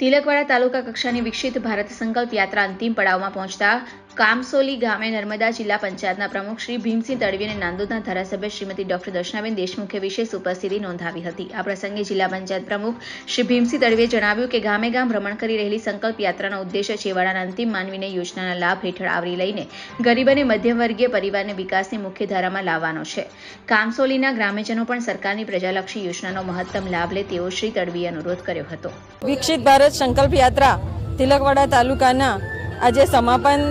તિલકવાડા તાલુકા કક્ષાની વિકસિત ભારત સંકલ્પ યાત્રા અંતિમ પડાવમાં પહોંચતા કામસોલી ગામે નર્મદા જિલ્લા પંચાયતના પ્રમુખ શ્રી ભીમસિંહ તડવી અને નાંદોદના ધારાસભ્ય શ્રીમતી ડોક્ટર દર્શનાબેન દેશમુખે વિશેષ ઉપસ્થિતિ નોંધાવી હતી. આ પ્રસંગે જિલ્લા પંચાયત પ્રમુખ શ્રી ભીમસિંહ તડવીએ જણાવ્યું કે ગામે ગામ ભ્રમણ કરી રહેલી સંકલ્પ યાત્રાનો ઉદ્દેશ્ય છેવાડાના અંતિમ માનવીને યોજનાના લાભ હેઠળ આવરી લઈને ગરીબ અને મધ્યમવર્ગીય પરિવારને વિકાસની મુખ્ય ધારામાં લાવવાનો છે. કામસોલીના ગ્રામ્યજનો પણ સરકારની પ્રજાલક્ષી યોજનાનો મહત્તમ લાભ લે તેવો શ્રી તડવીએ અનુરોધ કર્યો હતો. વિકસિત ભારત સંકલ્પ યાત્રા તિલકવાડા તાલુકાના આજે સમાપન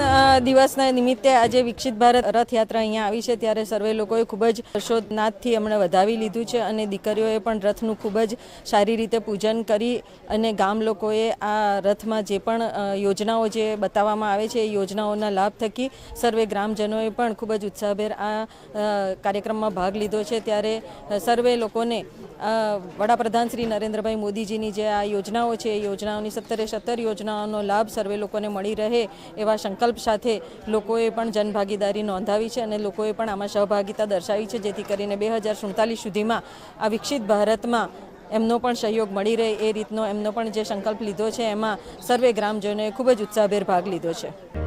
દિવસના નિમિત્તે આજે વિકસિત ભારત રથયાત્રા અહીંયા આવી છે. ત્યારે સર્વે લોકોએ ખૂબ જ હર્ષોદનાથથી હમણાં વધાવી લીધું છે અને દીકરીઓએ પણ રથનું ખૂબ જ સારી રીતે પૂજન કરી અને ગામ લોકોએ આ રથમાં જે પણ યોજનાઓ જે બતાવવામાં આવે છે, એ યોજનાઓના લાભ થકી સર્વે ગ્રામજનોએ પણ ખૂબ જ ઉત્સાહભેર આ કાર્યક્રમમાં ભાગ લીધો છે. ત્યારે સર્વે લોકોને વડાપ્રધાન શ્રી નરેન્દ્રભાઈ મોદીજીની જે આ યોજનાઓ છે, એ યોજનાઓની સત્તરે સત્તર યોજનાઓનો લાભ સર્વે લોકોને મળી રહે એવા સંકલ્પ સાથે લોકોએ પણ જનભાગીદારી નોંધાવી છે અને લોકોએ પણ આમાં સહભાગિતા દર્શાવી છે, જેથી કરીને બે હજાર સુડતાલીસ સુધીમાં આ વિકસિત ભારતમાં એમનો પણ સહયોગ મળી રહે એ રીતનો એમનો પણ જે સંકલ્પ લીધો છે, એમાં સર્વે ગ્રામજનોએ ખૂબ જ ઉત્સાહભેર ભાગ લીધો છે.